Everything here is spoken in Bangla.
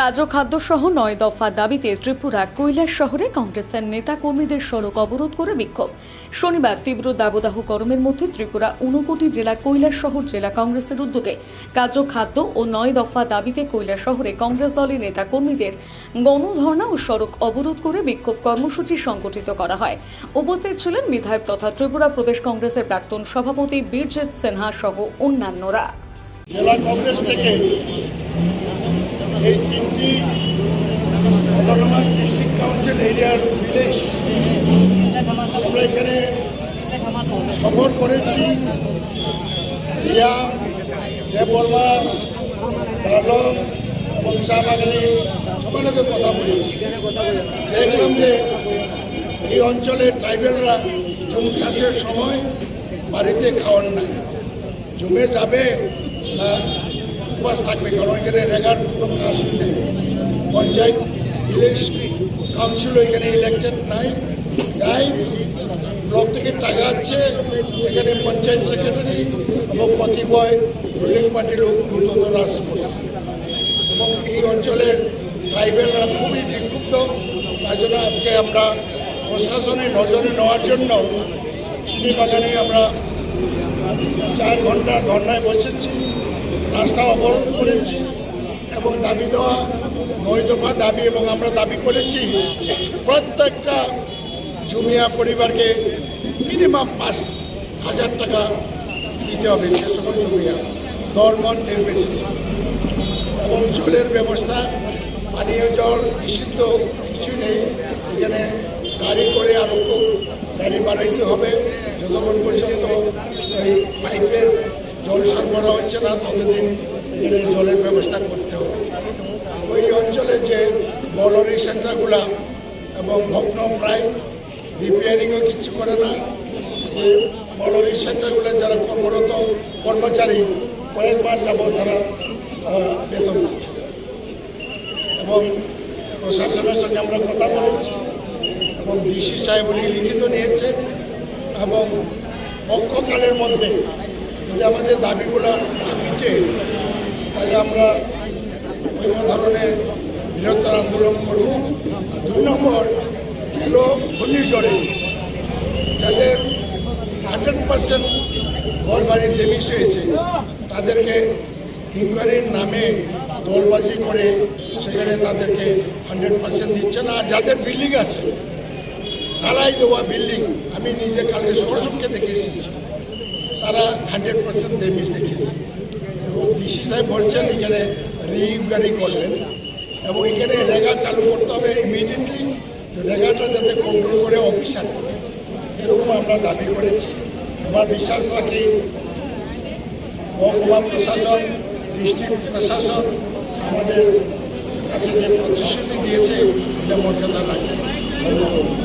কাজু খাদ্যসহ নয় দফা দাবিতে ত্রিপুরা কৈলাস শহরে কংগ্রেসের নেতা কর্মীদের সড়ক অবরোধ করে বিক্ষোভ। শনিবার তীব্র দাবদাহ গরমের মধ্যে ত্রিপুরা ঊনকোটি জেলা কৈলাস শহর জেলা কংগ্রেসের উদ্যোগে কাজু খাদ্য ও নয় দফা দাবিতে কৈলাস শহরে কংগ্রেস দলের নেতা কর্মীদের গণধর্ণা ও সড়ক অবরোধ করে বিক্ষোভ কর্মসূচি সংগঠিত করা হয়। উপস্থিত ছিলেন বিধায়ক তথা ত্রিপুরা প্রদেশ কংগ্রেসের প্রাক্তন সভাপতি বীরজিৎ সিনহা সহ অন্যান্যরা। এই তিনটি অটোনমাস ডিস্ট্রিক্ট কাউন্সিল এরিয়ার ভিলেজ আমরা এখানে সফর করেছি। রিয়া দেববর্মা ডালং এবং চা বাগানে সবার লোকে কথা বলেছি। দেখলাম যে এই অঞ্চলের ট্রাইবেলরা জুম চাষের সময় বাড়িতে খাওয়ার নাই। জমে যাবে না উপাস থাকবে। কারণ এখানে রেগার কোনো কাজ নেই পঞ্চায়েত, ভিলেজ, কাউন্সিলও এখানে ইলেকটেড নাই। যাই, ব্লক থেকে টাকা আছে, এখানে পঞ্চায়েত সেক্রেটারি এবং কতিপয় রুলিং পার্টির লোক দ্রুত রাজ করছে। এবং এই অঞ্চলের ট্রাইবেলরা খুবই বিক্ষুব্ধ। তাই জন্য আজকে আমরা প্রশাসনের নজরে নেওয়ার জন্য চিনি বাগানে আমরা চার ঘণ্টা ধর্নায় বসেছি। রাস্তা অবরোধ করেছি এবং দাবি দেওয়া নয় দফা দাবি এবং আমরা দাবি করেছি, প্রত্যেকটা জুমিয়া পরিবারকে মিনিমাম পাঁচ হাজার টাকা দিতে হবে সে সকল জুমিয়া, দল, মন নির্বিশেষে এবং জলের ব্যবস্থা, পানীয় জল নিষিদ্ধ কিছু নেই। সেখানে গাড়ি করে আরও গাড়ি বাড়াইতে হবে। যতক্ষণ পর্যন্ত এই পাইপের জল সরবরাহ হচ্ছে না, ততদিন এখানে জলের ব্যবস্থা করতে হবে ওই অঞ্চলে যে বলরি সেন্টারগুলা এবং ভগ্ন প্রায় রিপেয়ারিংও কিছু করে না, যে বলরি সেন্টারগুলো যারা কর্মরত কর্মচারী কয়েক মাস যাবত তারা বেতন পাচ্ছে। এবং প্রশাসনের সঙ্গে আমরা কথা বলেছি, এবং ডিসি সাহেব উনি লিখিত নিয়েছে, এবং পক্ষকালের মধ্যে যদি আমাদের দাবিগুলো মিটে, তাহলে আমরা বিভিন্ন ধরনের বৃহত্তর আন্দোলন করব। দুই নম্বর ছিল ঘূর্ণিঝড়ে। যাদের হান্ড্রেড পার্সেন্ট ঘর বাড়ির ডেমিস হয়েছে, তাদেরকে ইনকোয়ারির নামে দলবাজি করে সেখানে তাদেরকে হান্ড্রেড পার্সেন্ট দিচ্ছে না। যাদের বিল্ডিং আছে ঢালাই দেওয়া বিল্ডিং, আমি নিজে কালকে সরসবকে দেখে এসেছি। তারা হান্ড্রেড পার্সেন্ট ডেমিস দেখিয়েছে। এবং ডিসি সাহেব বলছেন, এখানে রিইনকোয়ারি করবেন এবং এখানে রেগা চালু করতে হবে ইমিডিয়েটলি রেগাটা যাতে কন্ট্রোল করে অফিসার এরকম আমরা দাবি করেছি। আমার বিশ্বাস রাখি, মহকুমা প্রশাসন ডিস্ট্রিক্ট প্রশাসন আমাদের কাছে যে প্রতিশ্রুতি দিয়েছে, এটা মর্যাদা ধন্যবাদ।